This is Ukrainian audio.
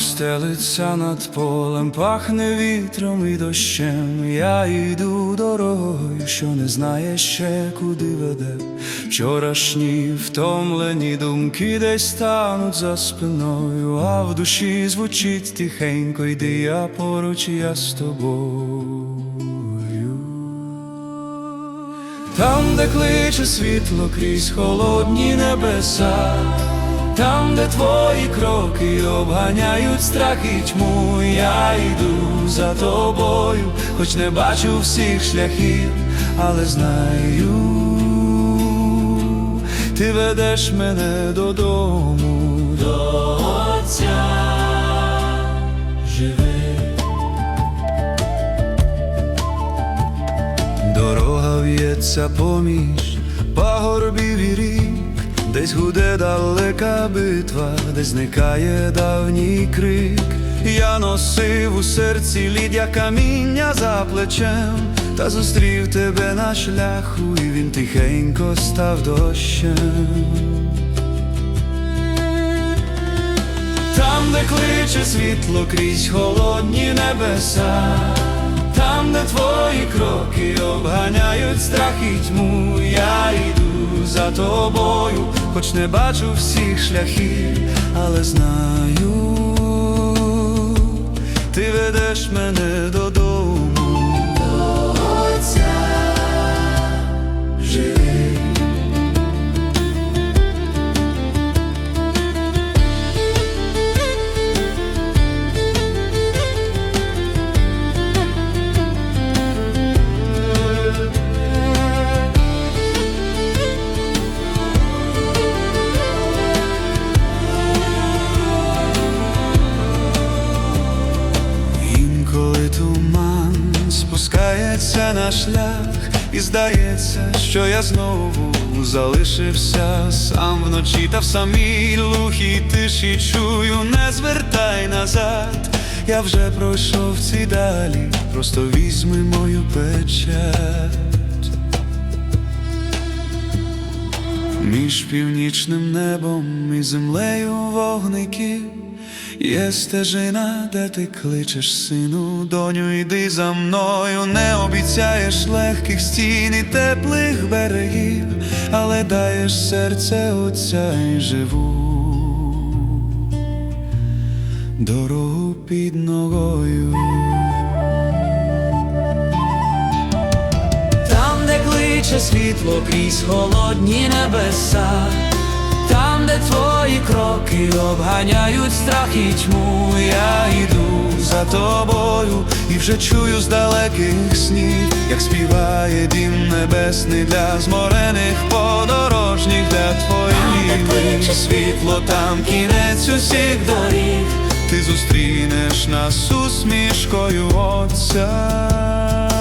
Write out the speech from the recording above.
стелиться над полем, пахне вітром і дощем. Я йду дорогою, що не знає ще куди веде. Вчорашні втомлені думки десь стануть за спиною, а в душі звучить тихенько, йди я поруч, я з тобою. Там, де кличе світло крізь холодні небеса, там, де твої кроки обганяють страх і тьму, я йду за тобою, хоч не бачу всіх шляхів, але знаю, ти ведеш мене додому, до Отця живи. Дорога в'ється поміж пагорбів і рік, десь гуде далека битва, де зникає давній крик. Я носив у серці лід, як каміння за плечем, та зустрів тебе на шляху, і він тихенько став дощем. Там, де кличе світло крізь холодні небеса, там, де твої кроки обганяють страх і тьму, я йду за тобою, хоч не бачу всіх шляхів, але знаю, ти ведеш мене додому. Спускається на шлях, і здається, що я знову залишився сам вночі, та в самій глухій тиші чую, не звертай назад. Я вже пройшов ці далі, просто візьми мою печать. Між північним небом і землею вогників Є стежина, де ти кличеш сину, доню, йди за мною, не обіцяєш легких стін і теплих берегів, але даєш серце отця і живу. Дорогу під ногою. Там, де кличе світло крізь холодні небеса, там, де твої кроки обганяють страх і тьму, я йду за тобою і вже чую з далеких снів, як співає дім небесний для зморених подорожніх, де твої кличе світло, там кінець усіх доріг, ти зустрінеш нас усмішкою Отця.